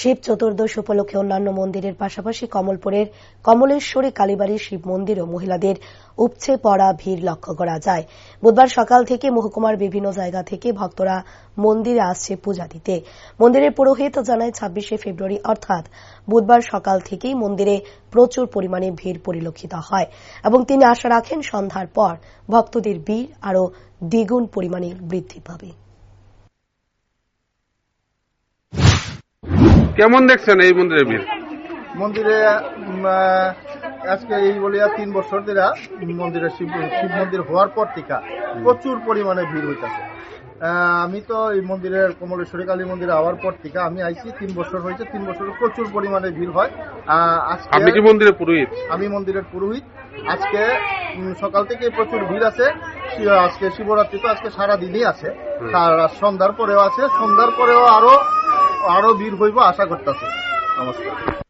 শিব চতুর্দশ উপলক্ষে অন্যান্য মন্দিরের পাশাপাশি কমলপুরের কমলেশ্বরী কালীবাড়ি শিব মন্দির ও মহিলাদের উপচে পড়া ভিড় লক্ষ্য করা যায়। বুধবার সকাল থেকে মহকুমার বিভিন্ন জায়গা থেকে ভক্তরা মন্দিরে আসছে পূজা দিতে। মন্দিরের পুরোহিত জানায়, ছাব্বিশে ফেব্রুয়ারি অর্থাৎ বুধবার সকাল থেকেই মন্দিরে প্রচুর পরিমাণে ভিড় পরিলক্ষিত হয় এবং তিনি আশা রাখেন সন্ধ্যার পর ভক্তদের ভিড় আরও দ্বিগুণ পরিমাণে বৃদ্ধি পাবে। কেমন দেখছেন এই মন্দিরের ভিড়? মন্দিরে আজকে এই বলিয়া তিন বছর ধরে মন্দিরে শিব শিব মন্দির হওয়ার পর থেকে প্রচুর পরিমাণে ভিড় হইতেছে। আমি তো এই মন্দিরের কমলেশ্বরী কালী মন্দিরে আওয়ার পর থেকে আমি আইছি তিন বছর হয়েছে তিন বছর প্রচুর পরিমাণে ভিড় হয়। আজকে আপনি কি মন্দিরের পুরোহিত? আমি মন্দিরের পুরোহিত। আজকে সকাল থেকে প্রচুর ভিড় আছে। আজকে শিবরাত্রি তো আজকে সারা দিনই আছে আর সন্ধ্যার পরেও আছে। সন্ধ্যার পরেও আরও আরও ভিড় হইব আশা করতেছে। নমস্কার।